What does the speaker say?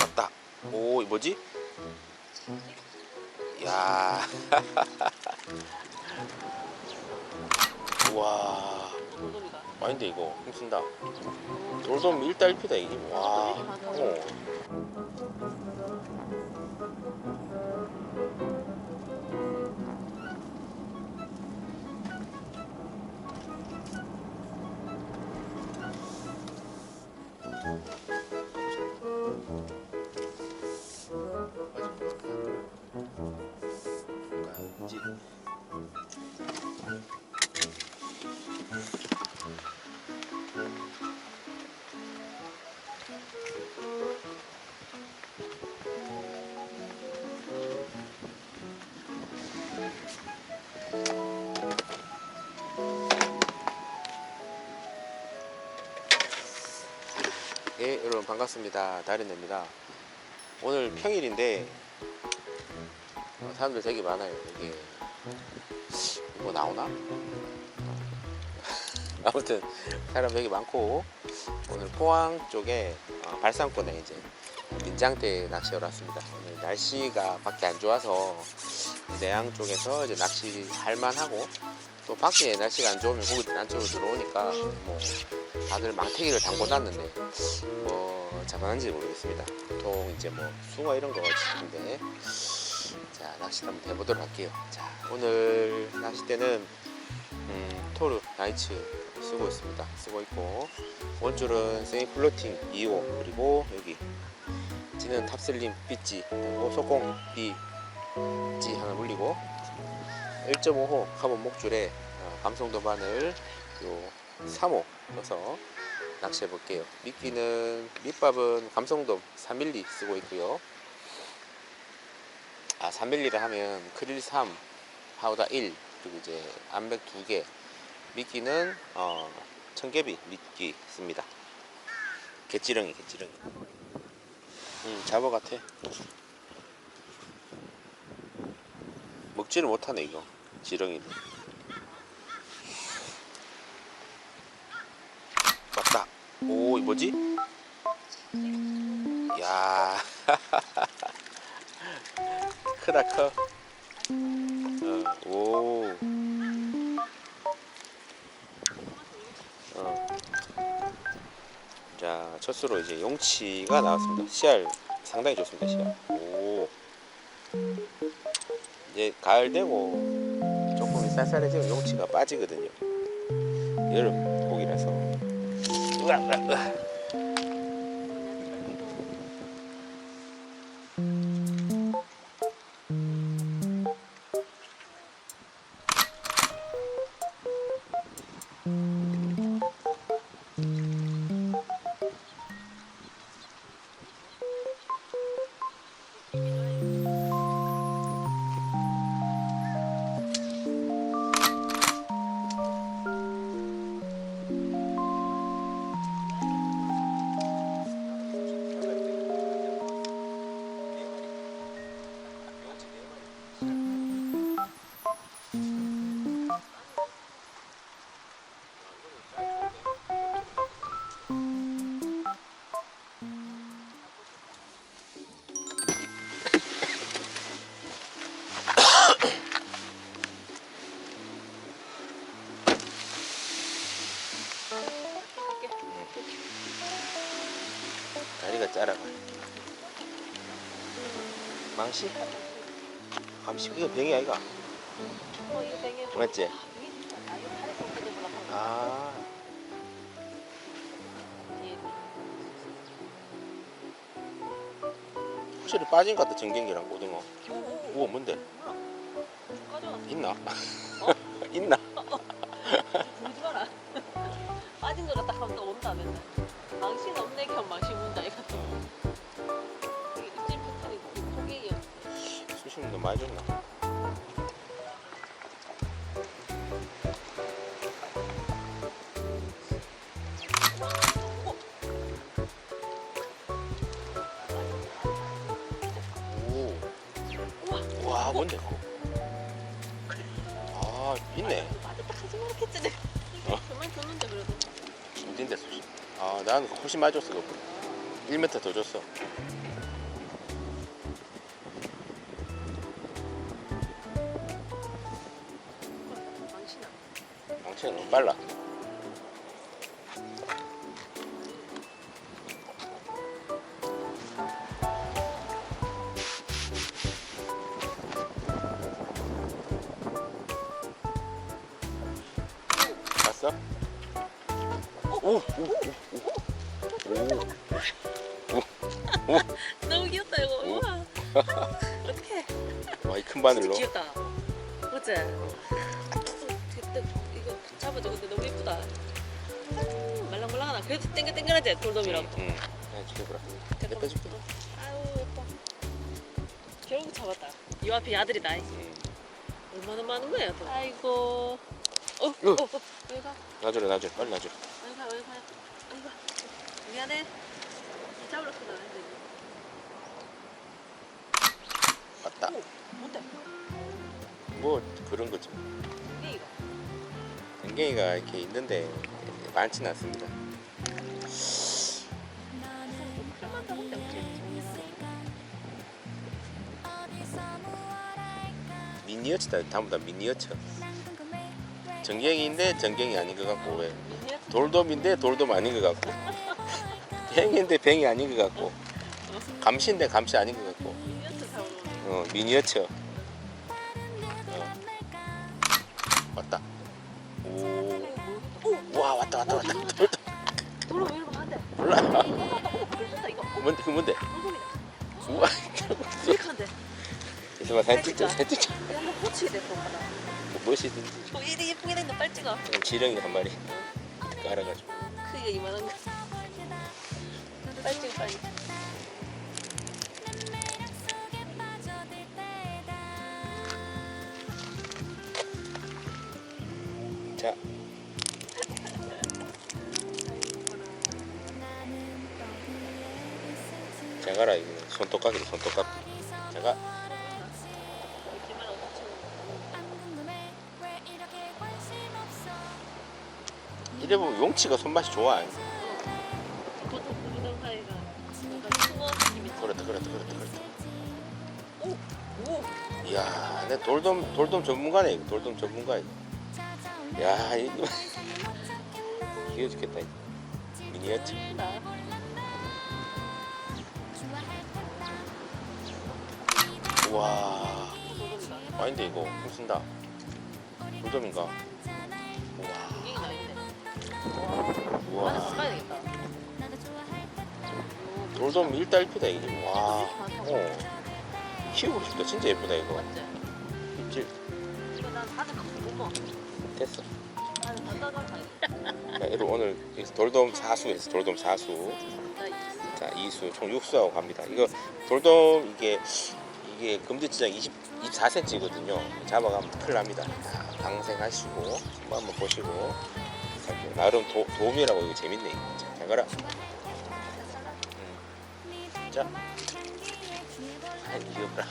맞다. 오, 이 뭐지? 야. 와. 아닌데 이거 힘쓴다. 돌돔 1달 1피다 이게. 와. 어. Mm-hmm. 반갑습니다. 다린입니다. 오늘 평일인데 어, 사람들 되게 많아요. 이게 뭐 나오나? 아무튼 사람 되게 많고 오늘 포항 쪽에 어, 발산권에 이제 민장대 낚시하러 왔습니다. 오늘 날씨가 밖에 안 좋아서 내양 쪽에서 이제 낚시 할만하고 또 밖에 날씨가 안 좋으면 고기들 안쪽으로 들어오니까 뭐 다들 망태기를 담궈놨는데 뭐 잡아는지 모르겠습니다. 보통 이제 뭐 숭어 이런 거 치는데 자 낚시 한번 해보도록 할게요. 자 오늘 낚싯대는 음, 토르 나이츠 쓰고 있습니다. 쓰고 있고 원줄은 세미 플로팅 2호 그리고 여기 지는 탑슬림 삐찌 그리고 소공 B찌 하나 물리고 1.5호 카본 목줄에 어, 감성도 바늘 요 3호 넣어서 낚시해 볼게요. 미끼는 밑밥은 감성돔 3mm 쓰고 있고요. 아 3mm를 하면 크릴 3, 파우다 1 그리고 이제 암백 2개 미끼는 어, 청개비 미끼 씁니다. 개찌렁이 개찌렁이. 음 잡어 같아. 먹지를 못하네 이거 지렁이는. 맞다. 오, 이 뭐지? 야. 크다 커. 어, 오. 어. 자, 첫수로 이제 용치가 나왔습니다. 씨알 상당히 좋습니다. 씨알. 가을 되고 조금 쌀쌀해지면 용치가 빠지거든요. 여름 고기라서. 으아, 으아, 으아. 다리가 짧아가. 망치? 감시 이거 병이 아이가? 어, 이거 되게 맞지? 아. 확실히 빠진 것 같다 정경기랑 고등어. 우와 뭔데? 있나? 있나? 부르지 마라. 빠진 거 같다 하면 또 온다 맨날. 망신 없네 겸 망신 온다 이거 또. 이게 입질 패턴이 포기해요. 수심도 많이 줬나? 오, 우와. 와 뭔데? 아 있네. 빠졌다 하지 말았겠지 내. 어? 정말 줬는데 그래도. 힘든데 수심. 아 나는 훨씬 많이 줬어 그거. 1m 더 줬어. 너무 빨라. 너무 귀엽다 이거. 우와. 어떡해. 와, 이큰 바늘로. 귀엽다. 그치? 그때 이거 잡아줘. 근데 너무 예쁘다. 말랑말랑하다. 그래도 땡글땡글하지? 돌돔이라고. 응. 야, 죽여보라. 잠깐만. 내 빼줄게. 아유 예뻐. 결국 잡았다. 이 앞에 아들이다. 응. 얼마나 많은 거야 또. 아이고. 어, 어, 어, 으. 어. 가. 놔줘라, 놔줘. 빨리 놔줘. 가. 여기 가. 미안해. 이 잡으러 큰다. 왔다. 오, 뭔데? 뭐 그런. 이게 이거. 댕갱이가 이렇게 있는데 많지는 않습니다. 미니어처다. 다음보다 미니어처. 전갱이인데 전갱이 아닌 것 같고 왜 돌돔인데 돌돔 아닌 것 같고 뱅인데 뱅이 아닌 것 같고 감시인데 감시 아닌 것 같고 어, 미니어처. 어. 왔다. 오. 오, 와 왔다 왔다 왔다. 돌돔. 왜 이러면 안 돼? 몰라. 어, 뭔데 그 뭔데? 우와. 이렇게. 잠깐만 사진 찍자 사진 찍자. 이거 고치게 됐어, 오빠. 뭐 무엇이든지. 어, 이리 예쁘게 된다. 빨리 찍어. 지렁이 한 마리 깔아가지고. 크기가 이만한 거. 빨리 찍어, 빨리. 자. 자가라 이거 손톱깎이 손톱깎이. 자가. 보면 용치가 손맛이 좋아. 보통 부르던 사이가 느낌이. 그렇다 그렇다 그렇다 그렇다. 오! 오! 이야, 내 돌돔 돌돔 전문가네 이거 돌돔 전문가 이거. 야 이거 귀여 죽겠다 이거. 미니어처. 예쁘다. 우와. 아닌데 이거 힘쓴다. 돌돔인가? 와. 맞아, 가야 되겠다. 돌돔 일달피다 이게. 와. 어. 키우고 싶다. 진짜 예쁘다 이거. 맞지? 입질 이거 난 사진 못 먹어. 됐어. 나는 사이. 자, 여러분 오늘 돌돔 사수에서 돌돔 사수. 나 있어. 자, 이수 총 6수하고 갑니다. 이거 돌돔 이게 이게 금지치장 20 24cm거든요. 잡아가면 큰일 납니다. 자, 방생하시고 한번 보시고 자, 나름 도, 도움이라고 이거 재밌네. 이거. 자, 잘 가라. 음. 자, 아, 귀엽다.